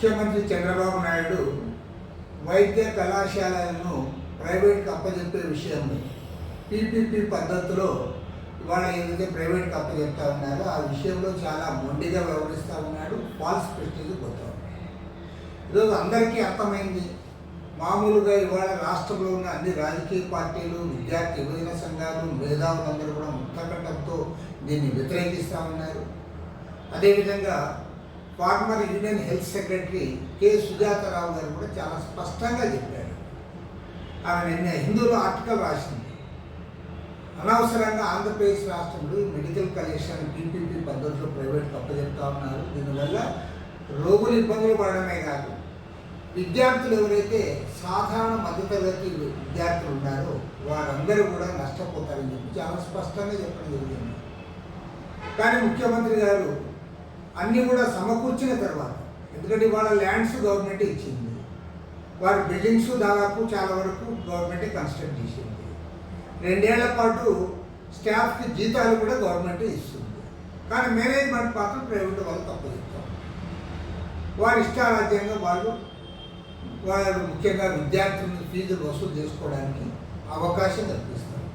ముఖ్యమంత్రి చంద్రబాబు నాయుడు వైద్య కళాశాలలను ప్రైవేట్కి అప్పచెప్పే విషయంలో పీపీపీ పద్ధతిలో ఇవాళ ఏదైతే ప్రైవేట్కి అప్పచెప్తా ఉన్నారో ఆ విషయంలో చాలా మొండిగా వ్యవహరిస్తూ ఉన్నాడు ఫాల్స్ ప్రెస్టేజ్ పోతా ఉన్నాడు. ఈరోజు అందరికీ అర్థమైంది మామూలుగా ఇవాళ రాష్ట్రంలో ఉన్న అన్ని రాజకీయ పార్టీలు విద్యార్థి యువజన సంఘాలు మేధావులందరూ కూడా ముక్తకంఠంతో దీన్ని వ్యతిరేకిస్తూ ఉన్నారు. అదేవిధంగా farmer union health secretary K. Sujatha Rao గారు కూడా చాలా స్పష్టంగా చెప్పారు. ఆమె నిన్న హిందూలో ఆర్టికల్ రాసింది. అనవసరంగా ఆంధ్రప్రదేశ్ రాష్ట్రంలో మెడికల్ కలెక్షన్ పీపీపీ పద్ధతిలో ప్రైవేట్ అప్పచెప్తా ఉన్నారు. దీనివల్ల రోగులు ఇబ్బందులు పడడమే కాదు విద్యార్థులు ఎవరైతే సాధారణ మధ్యతరగతి విద్యార్థులు ఉన్నారో వారందరూ కూడా నష్టపోతారని చెప్పి చాలా స్పష్టంగా చెప్పడం జరిగింది. కానీ ముఖ్యమంత్రి గారు అన్నీ కూడా సమకూర్చిన తర్వాత ఎందుకంటే వాళ్ళ ల్యాండ్స్ గవర్నమెంట్ ఇచ్చింది. వారి బిల్డింగ్స్ దాదాపు చాలా వరకు గవర్నమెంటే కన్స్ట్రక్ట్ చేసింది. రెండేళ్ళ పాటు స్టాఫ్కి జీతాలు కూడా గవర్నమెంటే ఇస్తుంది. కానీ మేనేజ్మెంట్ మాత్రం ప్రైవేట్ వాళ్ళకి అప్పచెప్తాం వారి ఇష్టారాజ్యంగా వాళ్ళు వారు ముఖ్యంగా విద్యార్థులను ఫీజులు వసూలు చేసుకోవడానికి అవకాశం కల్పిస్తారు.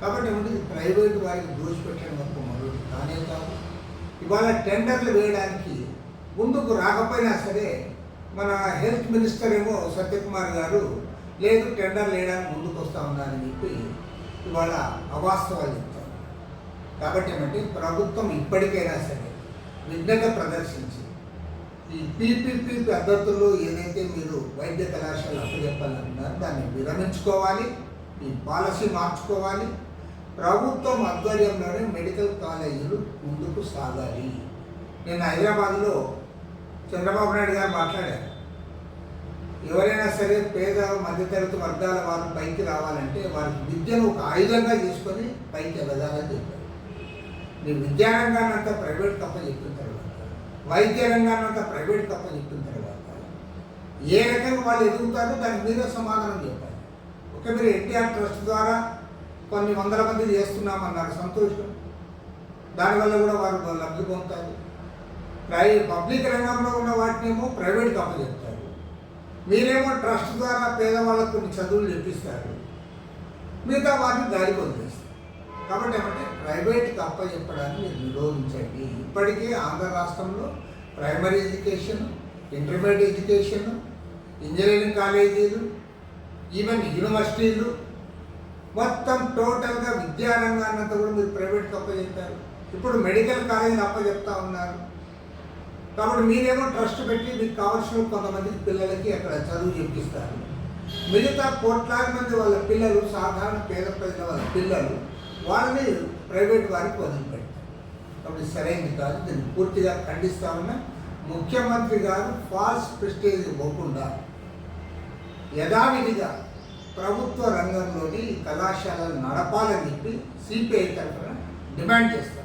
కాబట్టి ఏమంటే ప్రైవేట్ వారికి దోషిపెట్టడం వరకు మరొకటి కానే కాదు. ఇవాళ టెండర్లు వేయడానికి ముందుకు రాకపోయినా సరే మన హెల్త్ మినిస్టర్ ఏమో సత్యకుమార్ గారు లేదు టెండర్లు వేయడానికి ముందుకు వస్తా ఉన్నారని చెప్పి ఇవాళ అవాస్తవాలు చెప్తారు. కాబట్టి ఏమంటే ప్రభుత్వం ఇప్పటికైనా సరే విఘ్నత ప్రదర్శించి ఈ పీపీపీ పద్ధతుల్లో ఏదైతే మీరు వైద్య కళాశాల అప్పచెప్పాలన్నారు దాన్ని విరమించుకోవాలి ఈ పాలసీ మార్చుకోవాలి ప్రభుత్వం ఆధ్వర్యంలోనే మెడికల్ కాలేజీలు ముందుకు సాగాలి నేను హైదరాబాద్లో చంద్రబాబు నాయుడు గారు మాట్లాడారు. ఎవరైనా సరే పేద మధ్యతరగతి వర్గాల వారు పైకి రావాలంటే వారి విద్యను ఒక ఆయుధంగా తీసుకొని పైకి ఎదగాలని చెప్పారు. మీరు విద్యా రంగానంతా ప్రైవేట్ తప్ప చెప్పిన తర్వాత వైద్య రంగాన్ని ప్రైవేట్ తప్ప చెప్పిన తర్వాత ఏ రకంగా వాళ్ళు ఎదుగుతారో దానికి మీరే సమాధానం చెప్పాలి. ఒక మీరు ఎన్టీఆర్ ట్రస్ట్ ద్వారా కొన్ని వందల మంది చేస్తున్నామన్నారు సంతోషం. దానివల్ల కూడా వారు లబ్ధి పొందుతారు. ప్రై పబ్లిక్ రంగంలో ఉన్న వాటినేమో ప్రైవేట్ ప్రైవేట్కి అప్పచెప్తారు మీరేమో ట్రస్ట్ ద్వారా పేదవాళ్ళకు కొన్ని చదువులు చెప్పిస్తారు. మిగతా వాటిని దారి పొందేస్తారు. కాబట్టి ఏమంటే ప్రైవేట్కి అప్పచెప్పడాన్ని మీరు నిరోధించండి. ఇప్పటికే ఆంధ్ర రాష్ట్రంలో primary education intermediate education engineering కాలేజీలు ఈవెన్ యూనివర్సిటీలు మొత్తం టోటల్గా విద్యారంగాన్నంతా కూడా మీరు ప్రైవేట్కి అప్పచెప్పారు. ఇప్పుడు మెడికల్ కాలేజీలు అప్పచెప్తా ఉన్నారు. కాబట్టి మీరేమో ట్రస్ట్ పెట్టి మీకు కావాల్సిన కొంతమంది పిల్లలకి అక్కడ చదువు చెప్పిస్తారు. మిగతా కోట్లాది మంది వాళ్ళ పిల్లలు సాధారణ పేద ప్రజల వాళ్ళ పిల్లలు వాళ్ళని ప్రైవేట్ వారికి వదిలిపెట్టారు కాబట్టి సరైనది కాదు. దీన్ని పూర్తిగా ఖండిస్తామన్నా ముఖ్యమంత్రి గారు ఫాల్స్ ప్రెస్టేజ్ ఇవ్వకుండా యథావిధిగా ప్రభుత్వ రంగంలోని కళాశాలలు నడపాలని చెప్పి సిపిఐ తరఫున డిమాండ్ చేస్తుంది